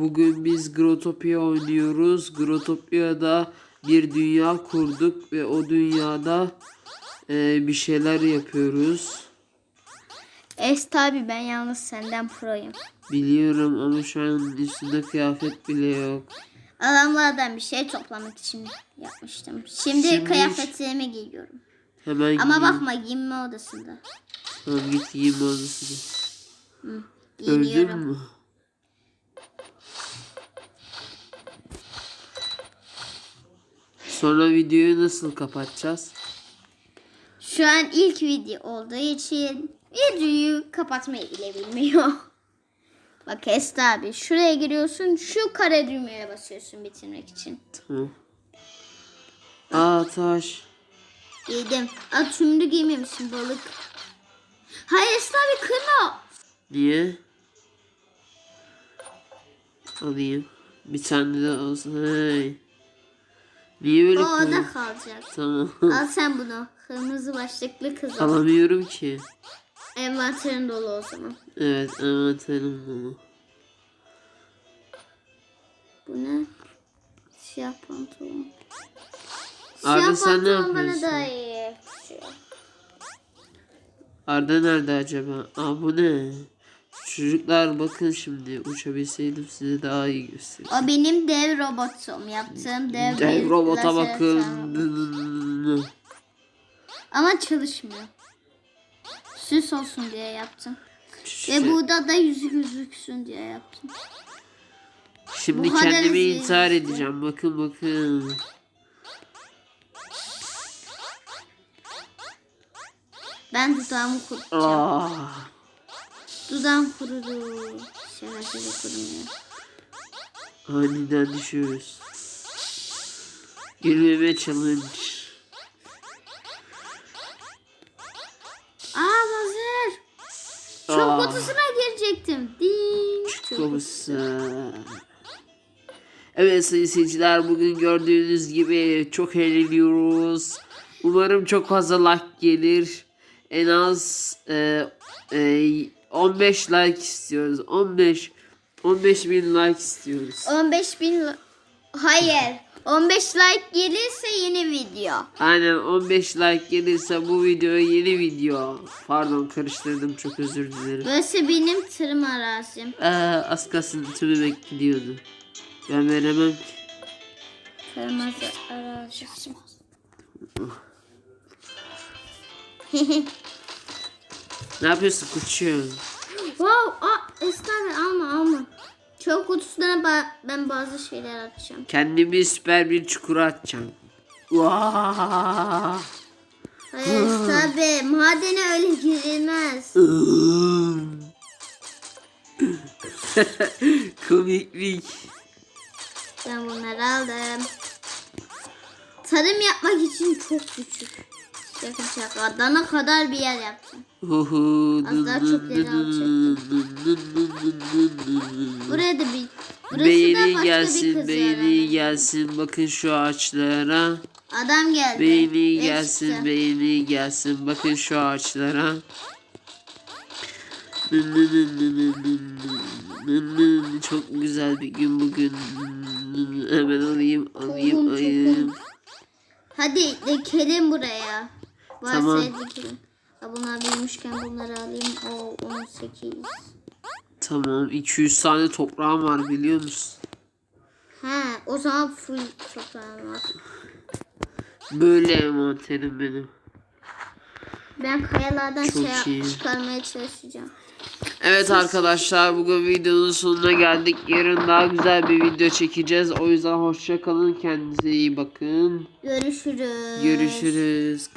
Bugün biz Grotopia oynuyoruz. Grotopia'da bir dünya kurduk ve o dünyada e, bir şeyler yapıyoruz. Es tabi ben yalnız senden proyum. Biliyorum ama şu an üstünde kıyafet bile yok. Adamlardan bir şey toplamak için yapmıştım. Şimdi, Şimdi- kıyafetlerimi giyiyorum. Hemen Ama giyin. bakma giyinme odasında. Tamam git giyinme odasına. Hı, Öldün mü? Sonra videoyu nasıl kapatacağız? Şu an ilk video olduğu için videoyu kapatmayı bile bilmiyor. Bak Esta abi şuraya giriyorsun şu kare düğmeye basıyorsun bitirmek için. Tamam. Aa taş. Giydim. Aa tümünü giymemişsin balık. Hayır Esta abi kırma. Niye? Alayım. Bir tane de olsun. Hey. Niye böyle O koydun? orada kalacak. Tamam. Al sen bunu. Kırmızı başlıklı kız. ol. Alamıyorum ki. Envanterin dolu o zaman. Evet envanterim bunu. Bu ne? Siyah pantolon. Arda, Siyah sen ne pantolon bana yapıyorsun? daha iyi yakışıyor. Arda nerede acaba? Aa bu ne? Çocuklar bakın şimdi uçabilseydim size daha iyi göstereyim. O benim dev robotum. Yaptığım dev, Dev robota bakın. Ama çalışmıyor. Süs olsun diye yaptım. Ve burada da yüzü gözüksün diye yaptım. Şimdi bu kendimi intihar yürüyüşü. edeceğim. Bakın bakın. Ben dudağımı kurutacağım. Aa, Dudağım kurudu. Şerefsiz kurumuyor. aniden düşüyoruz. Gülmeme challenge. Aa lazer. Çöp kutusuna girecektim. Ding. Çöp kutusu. Evet sayın seyirciler bugün gördüğünüz gibi çok eğleniyoruz. Umarım çok fazla like gelir. En az e, e, 15 like istiyoruz. 15 15 bin like istiyoruz. 15 bin... li- Hayır. 15 like gelirse yeni video. Aynen 15 like gelirse bu videoya yeni video. Pardon karıştırdım çok özür dilerim. Burası benim tırım arazim. Ee, az kalsın tümümek gidiyordu. Ben veremem ki. Kırmızı arazim. Ne yapıyorsun kuçum? wow. Aa, Estağfurullah alma alma. Çöp kutusuna ba- ben bazı şeyler atacağım. Kendimi süper bir çukura atacağım. Vaa! Hayır tabi madene öyle girilmez. Komiklik. Ben bunları aldım. Tarım yapmak için çok küçük. Şaka şaka. Dana kadar bir yer yaptım. Az daha alacaktım. Buraya da bir... Burası da bir gelsin, yani. gelsin. Bakın şu ağaçlara. Adam geldi. Beğeni Ve gelsin, çıktı. beğeni gelsin. Bakın şu ağaçlara. Çok güzel bir gün bugün. Hemen alayım, alayım, alayım. Hadi dikelim buraya. Varsa Tamam. Ha, bunlar büyümüşken bunları alayım. O 18. Tamam, 200 tane toprağım var biliyor musun? He o zaman full toprağım var. Böyle envanterim benim. Ben kayalardan Çok şey iyi. çıkarmaya çalışacağım. Evet arkadaşlar bugün videonun sonuna geldik. Yarın daha güzel bir video çekeceğiz. O yüzden hoşça kalın. Kendinize iyi bakın. Görüşürüz. Görüşürüz.